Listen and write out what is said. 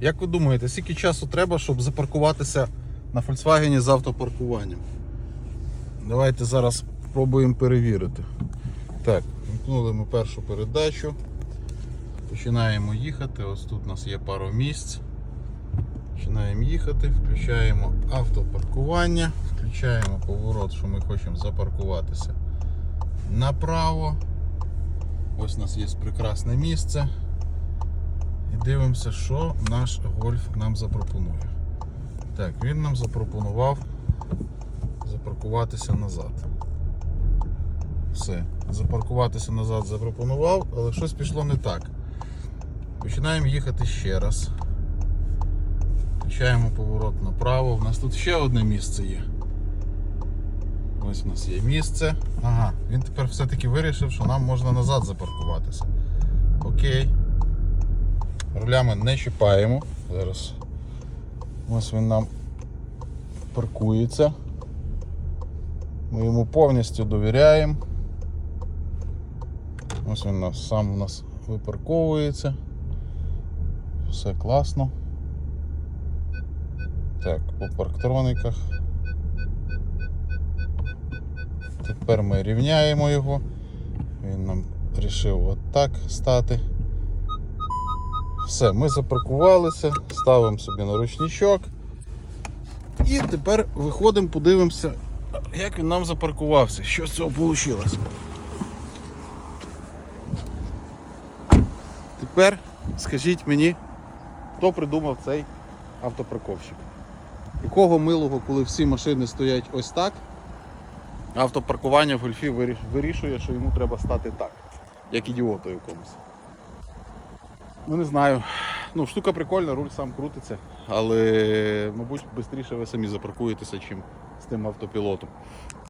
Як ви думаєте, скільки часу треба, щоб запаркуватися на Volkswagen з автопаркуванням? Давайте зараз спробуємо перевірити. Так, вмкнули ми першу передачу. Починаємо їхати. Ось тут у нас є пару місць. Починаємо їхати, включаємо автопаркування, включаємо поворот, що ми хочемо запаркуватися направо. Ось у нас є прекрасне місце. І дивимося, що наш гольф нам запропонує. Так, він нам запропонував запаркуватися назад. Все, запаркуватися назад запропонував, але щось пішло не так. Починаємо їхати ще раз. Включаємо поворот направо. У нас тут ще одне місце є. Ось у нас є місце. Ага, він тепер все-таки вирішив, що нам можна назад запаркуватися. Окей. Рулями не чіпаємо. Зараз. Ось він нам паркується. Ми йому повністю довіряємо. Ось він нас сам у нас випарковується. Все класно. Так, по парктрониках. Тепер ми рівняємо його. Він нам вирішив отак стати. Все, ми запаркувалися, ставимо собі на ручничок. І тепер виходимо, подивимося, як він нам запаркувався. Що з цього вийшло. Тепер скажіть мені, хто придумав цей автопарковщик? Якого милого, коли всі машини стоять ось так, автопаркування в гольфі вирішує, що йому треба стати так, як ідіоту якомусь. Ну не знаю. Ну, штука прикольна, руль сам крутиться, але, мабуть, швидше ви самі запаркуєтеся, чим з тим автопілотом.